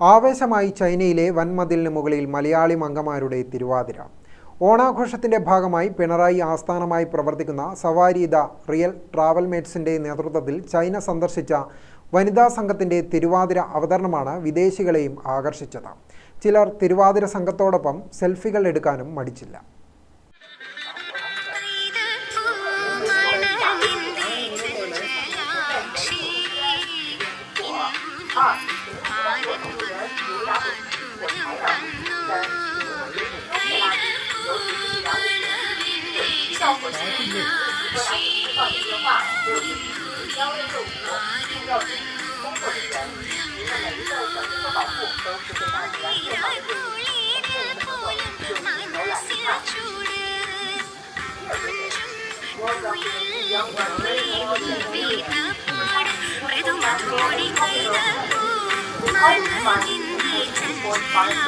ആവേശമായി ചൈനയിലെ വൻമതിലിന് മുകളിൽ മലയാളി മംഗമാരുടെ തിരുവാതിര. ഓണാഘോഷത്തിന്റെ ഭാഗമായി പിണറായി ആസ്ഥാനമായി പ്രവർത്തിക്കുന്ന സവാരി ദ റിയൽ ട്രാവൽ മേറ്റ്സിന്റെ നേതൃത്വത്തിൽ ചൈന സന്ദർശിച്ച വനിതാ സംഘത്തിന്റെ തിരുവാതിര അവതരണമാണ് വിദേശികളെയും ആകർഷിച്ചത്. ചിലർ തിരുവാതിര സംഘത്തോടൊപ്പം സെൽഫികൾ എടുക്കാനും മടിച്ചില്ല. Bye.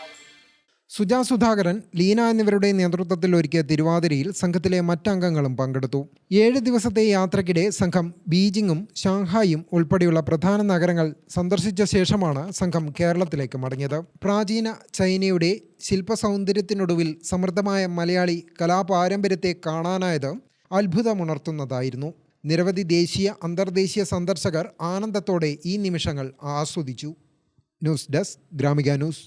സുജാ സുധാകരൻ ലീന എന്നിവരുടെ നേതൃത്വത്തിൽ ഒരുക്കിയ തിരുവാതിരയിൽ സംഘത്തിലെ മറ്റംഗങ്ങളും പങ്കെടുത്തു. ഏഴ് ദിവസത്തെ യാത്രക്കിടെ സംഘം ബീജിംഗും ഷാങ്ഹായും ഉൾപ്പെടെയുള്ള പ്രധാന നഗരങ്ങൾ സന്ദർശിച്ച ശേഷമാണ് സംഘം കേരളത്തിലേക്ക് മടങ്ങിയത്. പ്രാചീന ചൈനയുടെ ശില്പസൗന്ദര്യത്തിനൊടുവിൽ സമൃദ്ധമായ മലയാളി കലാപാരമ്പര്യത്തെ കാണാനായത് അത്ഭുതമുണർത്തുന്നതായിരുന്നു. നിരവധി ദേശീയ അന്തർദേശീയ സന്ദർശകർ ആനന്ദത്തോടെ ഈ നിമിഷങ്ങൾ ആസ്വദിച്ചു. News desk Gramika news.